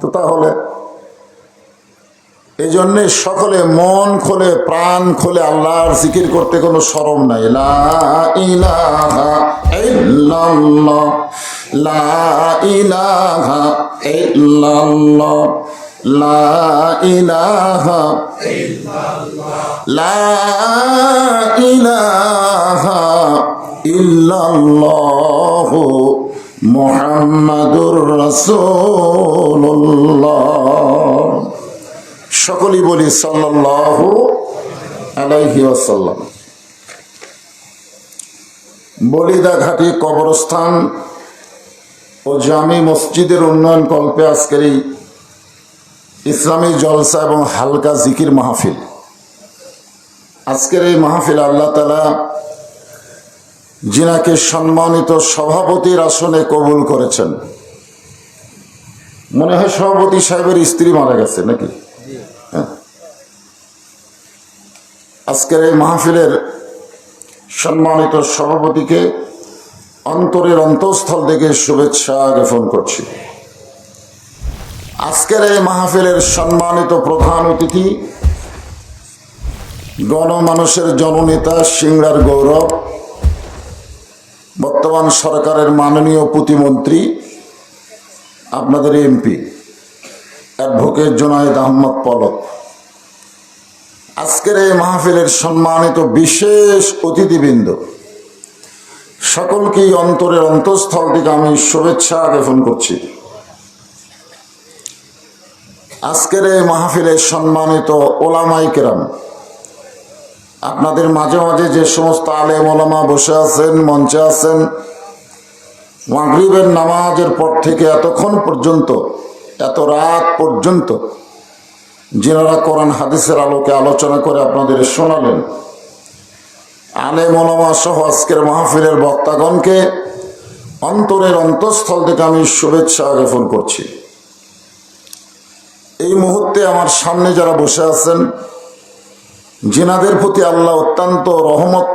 তো তাহলে এই জন্যে সকলে মন খোলে, প্রাণ খোলে আল্লাহর জিকির করতে কোনো সরম নাই। ইলাহা ইল্লাল্লাহ মুহাম্মাদুর রাসূলুল্লাহ। সকলেই বলি সাল্লাল্লাহু আলাইহি ওয়াসাল্লাম। বলিদা ঘাটি কবরস্থান ও জামি মসজিদের উন্নয়ন কল্পে আজকের এই ইসলামী জলসা এবং হালকা জিকির মাহফিল। আজকের এই মাহফিল আল্লাহ তালা জিনাকে সম্মানিত সভাপতির আসনে কবুল করেছেন। মনে হয় সভাপতি সাহেবের স্ত্রী মারা গেছে নাকি? হ্যাঁ। আজকের এই মাহফিলের সম্মানিত সভাপতিকে অন্তরের অন্তঃস্থল থেকে শুভেচ্ছা জ্ঞাপন করছি। আজকের এই মাহফিলের সম্মানিত প্রধান অতিথি গণমানুষের জননেতা সিংড়ার গৌরব বর্তমান সরকারের মাননীয় প্রতিমন্ত্রী, আপনাদের এমপি, অ্যাডভোকেট জোনায়েদ আহমদ পলক। আজকের এই মাহফিলের সম্মানিত বিশেষ অতিথিবৃন্দ, সকলকেই অন্তরের অন্তঃস্থল থেকে আমি শুভেচ্ছা জ্ঞাপন করছি। আজকের এই মাহফিলের সম্মানিত ওলামাই কেরাম আপনাদের মাঝে মাঝে যে সমস্ত আলে ওলামা বসে আছেন, মঞ্চে আছেন, মাগরিবের নামাজের পর থেকে এতক্ষণ পর্যন্ত, এত রাত পর্যন্ত যিনারা কোরআন হাদিসের আলোকে আলোচনা করে আপনাদের শোনালেন আলে মলামা সহ আজকের মাহফিলের বক্তাগণকে অন্তরের অন্তঃস্থল থেকে আমি শুভেচ্ছা জ্ঞাপন করছি। এই মুহূর্তে আমার সামনে যারা বসে আছেন জিনাদের প্রতি আল্লাহ অত্যন্ত রহমত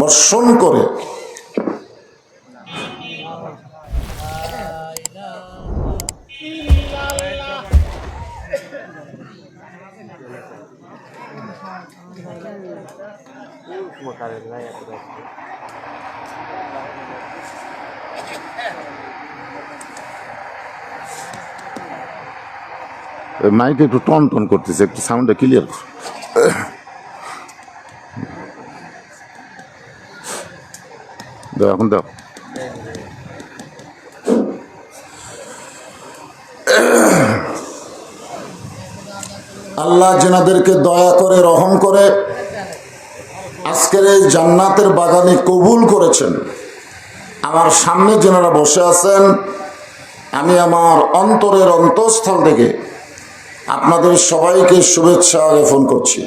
বর্ষণ করে। মাইক একটু টন টন করতেছে, একটু সাউন্ডটা ক্লিয়ার দাও, এখন আল্লাহ যেনাদেরকে দয়া করে, রহম করে আজকের এই জান্নাতের বাগানে কবুল করেছেন, আমার সামনে যেনারা বসে আছেন, আমি আমার অন্তরের অন্তঃস্থল থেকে আপনাদের সবাইকে শুভেচ্ছা জ্ঞাপন করছি।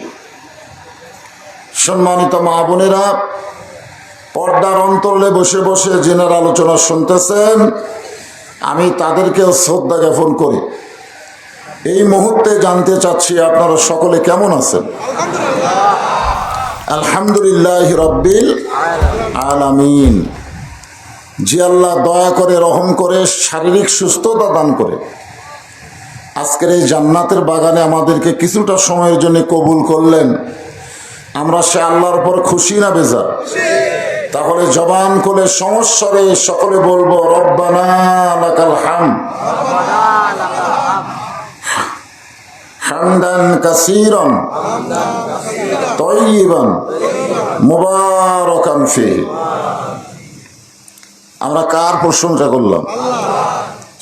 সম্মানিত মা বোনেরা, পর্দার অন্তরে বসে বসে জেনার আলোচনা শুনতেছেন, আমি তাদেরকেও শ্রদ্ধা জ্ঞাপন করি। এই মুহূর্তে জানতে চাচ্ছি আপনারা সকলে কেমন আছেন? আলহামদুলিল্লাহ রব্বিল আলামিন। জি আল্লাহ দয়া করে রহম করে, শারীরিক সুস্থতা দান করে। আজকের এই জান্নাতের বাগানে আমাদেরকে কিছুটা সময়ের জন্য কবুল করলেন। আমরা সে আল্লাহর পর খুশি না বেজা? তাহলে জবান করে সমস্যারে সকলে বলব হাম আমরা কার প্রশংসা করলাম?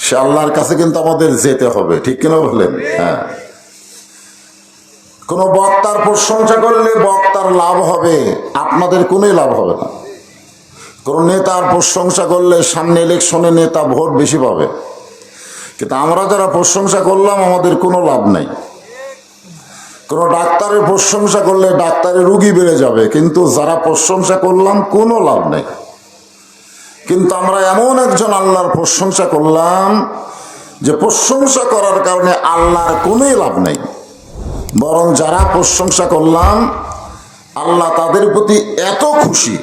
সে আল্লাহর কাছে কিন্তু আমাদের যেতে হবে। ঠিক কিনা বললেন? হ্যাঁ। কোন বক্তার প্রশংসা করলে বক্তার লাভ হবে, আপনাদের কোনোই লাভ হবে না। কোন নেতার প্রশংসা করলে সামনে ইলেকশনে নেতা ভোট বেশি পাবে। কিন্তু আমরা যারা প্রশংসা করলাম, আমাদের কোনো লাভ নাই। কোন ডাক্তারের প্রশংসা করলে ডাক্তারের রুগী বেড়ে যাবে, কিন্তু যারা প্রশংসা করলাম, কোনো লাভ নেই। কিন্তু আমরা এমন একজন আল্লাহর প্রশংসা করলাম যে প্রশংসা করার কারণে আল্লাহর কোনোই লাভ নেই। বরং যারা প্রশংসা করলাম, আল্লাহ তাদের প্রতি এত খুশি।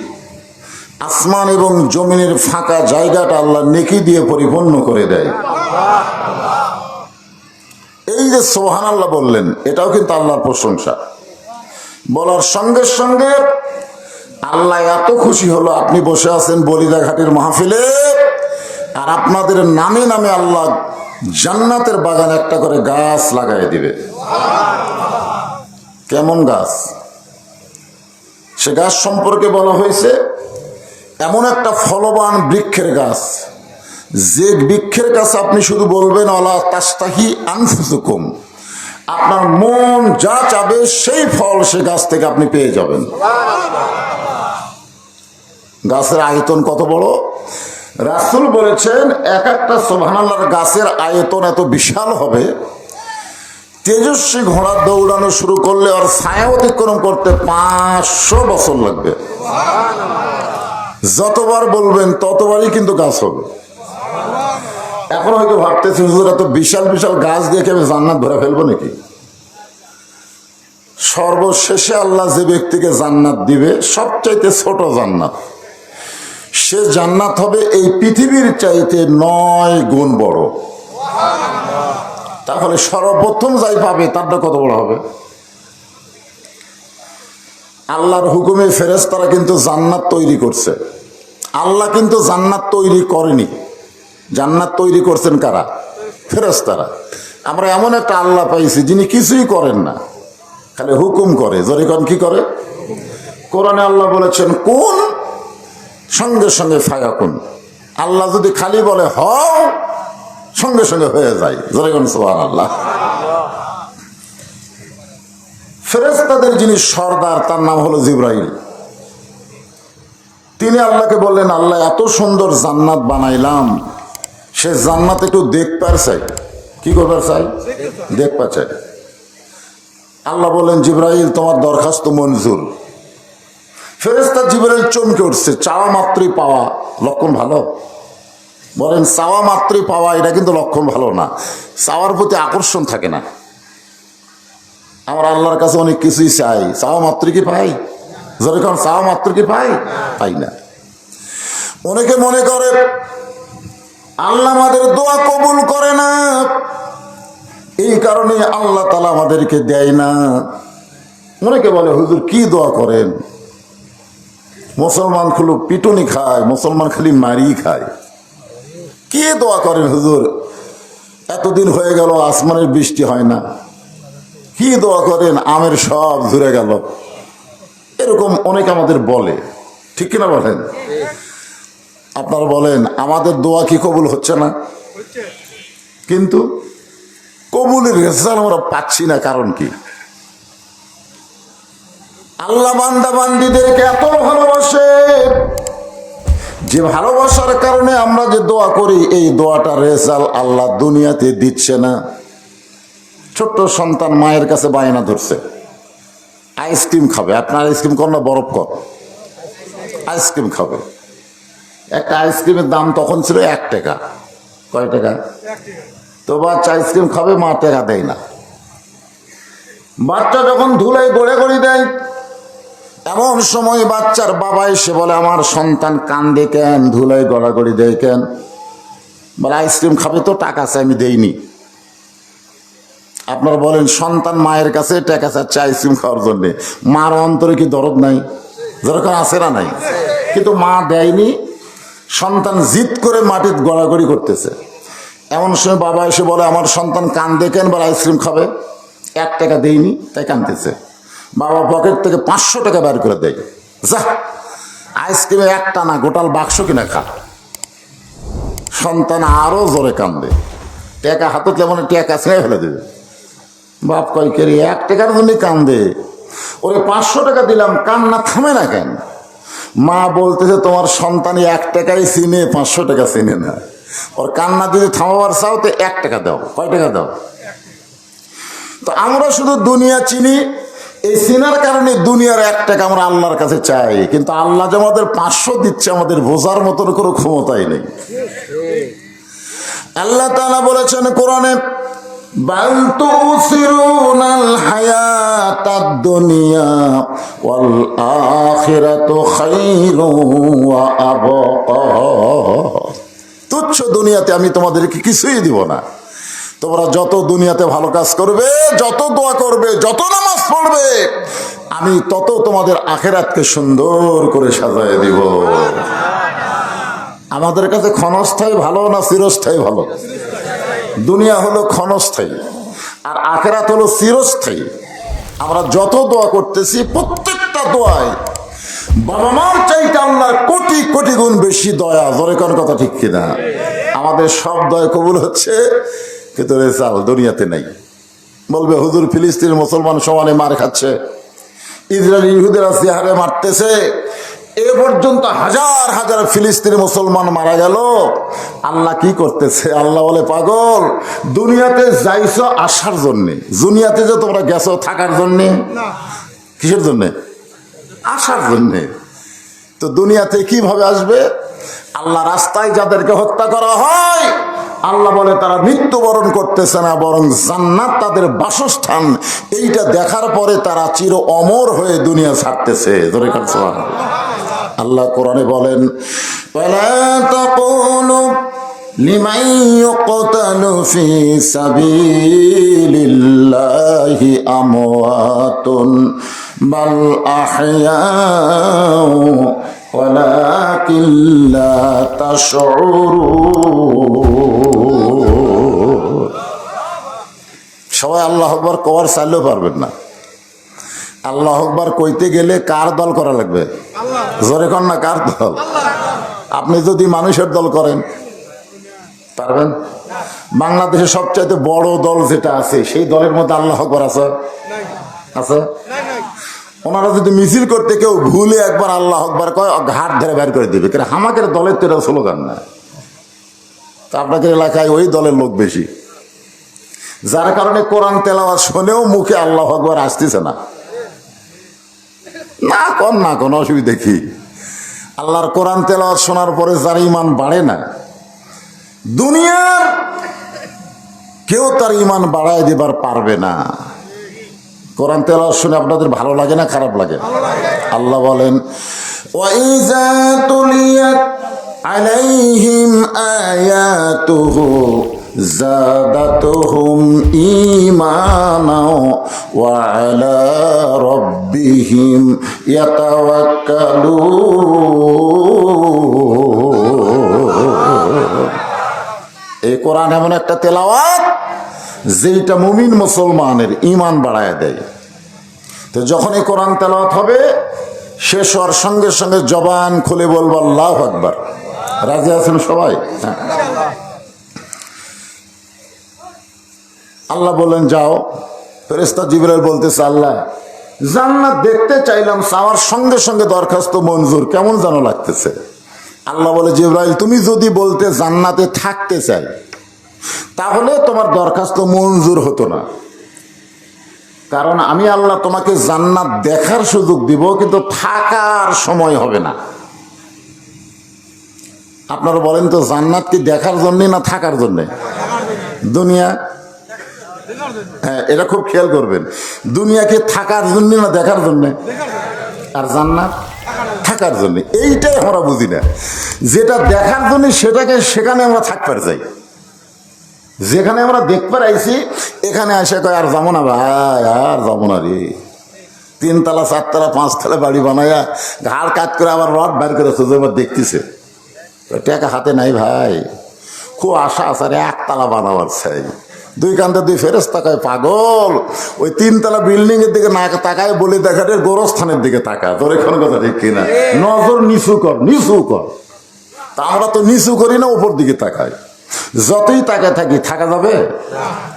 আসমান এবং জমিনের ফাঁকা জায়গাটা আল্লাহ নেকি দিয়ে পরিপূর্ণ করে দেয়। এই যে সোহান আল্লাহ বললেন, এটাও কিন্তু আল্লাহর প্রশংসা। বলার সঙ্গে সঙ্গে আল্লাহ এত খুশি হলো, আপনি বসে আছেন বলিদা ঘাটের মাহফিলে। আর আপনাদের নামে নামে আল্লাহ জান্নাতের বাগান একটা করে গাছ লাগাই দিবে। কেমন গাছ? সে গাছ সম্পর্কে বলা হয়েছে, এমন একটা ফলবান বৃক্ষের গাছ। যে বৃক্ষের কাছে আপনি শুধু বলবেন অলা তাস্তাহি আনফুসুকুম। আপনার মন যা চাবে, সেই ফল সে গাছ থেকে আপনি পেয়ে যাবেন। গাছের আয়তন কত বড়? রাসুল বলেছেন, এক একটা সোভানাল্লার গাছের আয়তন এত বিশাল হবে। তেজস্বী ঘোড়া দৌড়ানো শুরু করলে আর ছায়া অতিক্রম করতে পাঁচশো বছর লাগবে। যতবার বলবেন, ততবারই কিন্তু গাছ হবে। এখন হয়তো ভাবতেছি হুজুর, এত বিশাল বিশাল গাছ দিয়ে আমি জান্নাত ভরে ফেলব নাকি? সর্বশেষে আল্লাহ যে ব্যক্তিকে জান্নাত দিবে, সবচাইতে ছোট জান্নাত। সে জান্নাত হবে এই পৃথিবীর চাইতে নয় গুণ বড়। তাহলে সর্বপ্রথম যাই পাবে, তারটা কত বড় হবে? আল্লাহর হুকুমে ফেরেশতারা কিন্তু জান্নাত তৈরি করছে। আল্লাহ কিন্তু জান্নাত তৈরি করেনি। জান্নাত তৈরি করছেন কারা? ফেরেশতারা। আমরা এমন একটা আল্লাহ পাইছি যিনি কিছুই করেন না, খালি হুকুম করে। জরিকন কি করে? কোরআনে আল্লাহ বলেছেন, কোন সঙ্গে সঙ্গে ফায়াকুন। আল্লাহ যদি খালি বলে, হও, সঙ্গে সঙ্গে হয়ে যায়। জরিকন সোহান আল্লাহ ফেরেস্তাদের যিনি সর্দার, তার নাম হলো জিব্রাইল। তিনি আল্লাহকে বললেন, আল্লাহ, এত সুন্দর জান্নাত বানাইলাম। সে জান্নাত একটু দেখবার চাই। কি করবার চাই? দেখবার চাই। আল্লাহ বললেন, জিব্রাইল, তোমার দরখাস্ত মঞ্জুর। ফেরেস্তা জিব্রাইল চমকে উঠছে, চাওয়া মাত্রই পাওয়া লক্ষণ ভালো? বলেন, চাওয়া মাত্রই পাওয়া, এটা কিন্তু লক্ষণ ভালো না। চাওয়ার প্রতি আকর্ষণ থাকে না। আমরা আল্লাহর কাছে অনেক কিছুই চাই। চাওয়া মাত্র কি পাই? যেরকম চাওয়া মাত্র কি পাই? পাই না। অনেকে মনে করে, আল্লাহ আমাদের দোয়া কবুল করে না। এই কারণে আল্লাহ তালা আমাদেরকে দেয় না। অনেকে বলে, হুজুর, কি দোয়া করেন? মুসলমান খুলু পিটুনি খায়, মুসলমান খালি মারি খায়। কে দোয়া করেন হুজুর? এতদিন হয়ে গেল, আসমানের বৃষ্টি হয় না। কি দোয়া করেন? আমের সব ধরে গেল। এরকম অনেক আমাদের বলে। ঠিক কিনা বলেন? আপনারা বলেন, আমাদের দোয়া কি কবুল হচ্ছে না? কিন্তু কবুলের রেজাল্ট আমরা পাচ্ছি না, কারণ কি? আল্লাহ বান্দা বান্দিদেরকে এত ভালোবাসে যে ভালোবাসার কারণে আমরা যে দোয়া করি, এই দোয়াটা রেজাল্ট আল্লাহ দুনিয়াতে দিচ্ছে না। ছোট্ট সন্তান মায়ের কাছে বায়না ধরছে। আইসক্রিম খাবে। আপনার আইসক্রিম কর না, বরফ কর আইসক্রিম খাবে। একটা আইসক্রিমের দাম তখন ছিল এক টাকা। কয় টাকা? তো বাচ্চা আইসক্রিম খাবে, মা টাকা দেয় না। বাচ্চা যখন ধুলাই গড়ে গড়ি দেয় এমন সময় বাচ্চার বাবা এসে বলে, আমার সন্তান কান্দে কেন? ধুলাই গড়াগড়ি দেয় কেন? বলে আইসক্রিম খাবে তো, টাকা আছে, আমি দেইনি। আপনারা বলেন, সন্তান মায়ের কাছে টাকা চাচ্ছে আইসক্রিম খাওয়ার জন্য। মার অন্তরে কি দরদ নাই? যেরকম আছে না নাই? কিন্তু মা দেয়নি, সন্তান জিদ করে মাটির গড়াগড়ি করতেছে। এমন সময় বাবা এসে বলে, আমার সন্তান কান? দেখেন বা আইসক্রিম খাবে। এক টাকা দেয়নি তাই কানতেছে বাবা পকেট থেকে পাঁচশো টাকা বের করে দেয়। যা, আইসক্রিমে একটা না, গোটাল বাক্স কিনা খা। সন্তান আরও জোরে কান্দে। টাকা হাতত যেমন টাকা ছেড়ে ফেলে দেবে। বাপ কয় কেরি এক টাকার জন্য কান্দে। ওরে পাঁচশো টাকা দিলাম, কান্না থামে না কেন? মা বলতেছে, তোমার সন্তানই এক টাকাই চিনে, পাঁচশো টাকা চিনে না। ওর কান্না যদি থামাবার চাও, তো এক টাকা দাও, কয় টাকা দাও? তো আমরা শুধু দুনিয়া চিনি এই চিনার কারণে দুনিয়ার এক টাকা আমরা আল্লাহর কাছে চাই, কিন্তু আল্লাহ যে আমাদের পাঁচশো দিচ্ছে, আমাদের বোঝার মতন কোনো ক্ষমতাই নেই। আল্লাহ তাআলা বলেছেন কোরআনে তুচ্ছ দুনিয়াতে আমি তোমাদেরকে কিছুই দিব না। তোমরা যত দুনিয়াতে ভালো কাজ করবে, যত দোয়া করবে, যত নামাজ পড়বে আমি তত তোমাদের আখেরাতকে সুন্দর করে সাজায় দিব। আমাদের কাছে ক্ষণস্থায়ী ভালো না চিরস্থায়ী ভালো? দুনিয়া হলো ক্ষণস্থায়ী, আর আখেরাত হলো চিরস্থায়ী। আমরা যত দোয়া করতেছি, প্রত্যেকটা দোয়ায় বাবা মার চাইতে আল্লাহর কোটি কোটি গুণ বেশি দয়া। জোরে কোন কথা ঠিক কিনা? আমাদের সব দয়া কবুল হচ্ছে, কিন্তু রেজাল দুনিয়াতে নাই। বলবে হুজুর ফিলিস্তিনের মুসলমান সমানে মার খাচ্ছে। ইসরায়েল ইহুদেরা চেহারে মারতেছে। এ পর্যন্ত হাজার হাজার ফিলিস্তিনি মুসলমান মারা গেল। আল্লাহ কি করতেছে? আল্লাহ বলে পাগল দুনিয়াতে যাইছো আসার জন্যে। দুনিয়াতে যে তোমরা গেছো থাকার জন্যে। কিসের জন্যে? আসার জন্যে। তো দুনিয়াতে কীভাবে আসবে? আল্লাহ রাস্তায় যাদেরকে হত্যা করা হয় আল্লাহ বলে তারা মৃত্যুবরণ করতেছে না বরং জান্নাত তাদের বাসস্থান এইটা দেখার পরে তারা চির অমর হয়ে দুনিয়া ছাড়তেছে ধরে কাটছে আল্লাহ কোরআনে বলেন وَلَا تَقُولُوا لِمَن يُقْتَلُ فِي سَبِيلِ اللَّهِ أَمْوَاتٌ بَلْ أَحْيَاءٌ ولكن لا تشعرون সবাই আল্লাহ আকবর কবার চাইলেও পারবেন না আল্লাহ আকবর কইতে গেলে কার দল করা লাগবে জোরে কর না কার দল আপনি যদি মানুষের দল করেন পারবেন বাংলাদেশের সবচাইতে বড় দল যেটা আছে সেই দলের মধ্যে আল্লাহ আকবর আছে আছে ওনারা যদি মিছিল করতে কেউ ভুলে একবার আল্লাহ আকবার কয় ঘাট ধরে বের করে দিবে। কিন্তু আমাদের দলের তো এটা স্লোগান না। তা আপনাদের এলাকায় ওই দলের লোক বেশি। যার কারণে কোরআন তেলাওয়াত শুনেও মুখে আল্লাহ আকবার আসতেছে না। না কন, না কোন, অসুবিধা কি? আল্লাহর কোরআন তেলাওয়াত শোনার পরে যার ইমান বাড়ে না, দুনিয়ার কেউ তার ইমান বাড়ায় দিবার পারবে না। কোরআন তেলাওয়াত শুনে আপনাদের ভালো লাগে না খারাপ লাগে আল্লাহ বলেন ওয়াইজা তুলিয়াত আলাইহিম আয়াতুহু زادتهم إيمانا وعلى ربهم يتوكلون এই কোরআন এমন একটা তেলাওয়াত যেটা মুমিন মুসলমানের ইমান বাড়ায় দেয়। তো যখন এই কোরআন তেলাওয়াত হবে শেষ হওয়ার সঙ্গে সঙ্গে জবান খুলে বলব, আল্লাহ আকবার। রাজি আছেন সবাই? হ্যাঁ। আল্লাহ বললেন, যাও। ফেরেস্তা জিবরাইল বলতেছে, আল্লাহ, জান্নাত দেখতে চাইলাম, চাওয়ার সঙ্গে সঙ্গে দরখাস্ত মঞ্জুর। কেমন যেন লাগতেছে? আল্লাহ বলে, জিব্রাইল, তুমি যদি বলতে জান্নাতে থাকতে চাই তাহলে তোমার দরখাস্ত মঞ্জুর হতো না। কারণ আমি আল্লাহ তোমাকে জান্নাত দেখার সুযোগ দিব, কিন্তু থাকার সময় হবে না। আপনারা বলেন তো, জান্নাত কি দেখার জন্যে না থাকার জন্যে? দুনিয়া? হ্যাঁ এটা খুব খেয়াল করবেন। দুনিয়াকে থাকার জন্য না দেখার জন্য? আর জান্নাত? থাকার জন্যে। এইটাই আমরা বুঝি না। যেটা দেখার জন্য সেটাকে সেখানে আমরা থাকতে যাই যেখানে আমরা দেখবার আইছি এখানে আসে কয়, আর যাব না ভাই, আর যাব না রে। তিনতলা, চারতলা, পাঁচতলা বাড়ি বানায়া ঘাড় কাজ করে আবার রড বের করে সোজা এবার দেখতেছে। টাকা হাতে নাই ভাই। খুব আশা আছে, আরে একতলা বানাবার চাই। দুই কান্তে দুই ফেরেস তাকায় পাগল, ওই তিনতলা বিল্ডিং এর দিকে না তাকায় বলে দেখাটে গোরস্থানের দিকে তাকা। তোর এখানে কথা ঠিক কিনা? নজর নিচু কর নিচু কর। তা আমরা তো নিচু করি না, উপর দিকে তাকাই। যতই টাকা থাকি থাকা যাবে?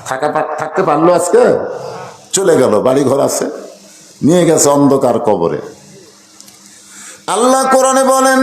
থাকা থাকতে পারল আজকে? চলে গেল বাড়ি ঘর আছে। নিয়ে গেছে অন্ধকার কবরে। আল্লাহ কোরআনে বলেন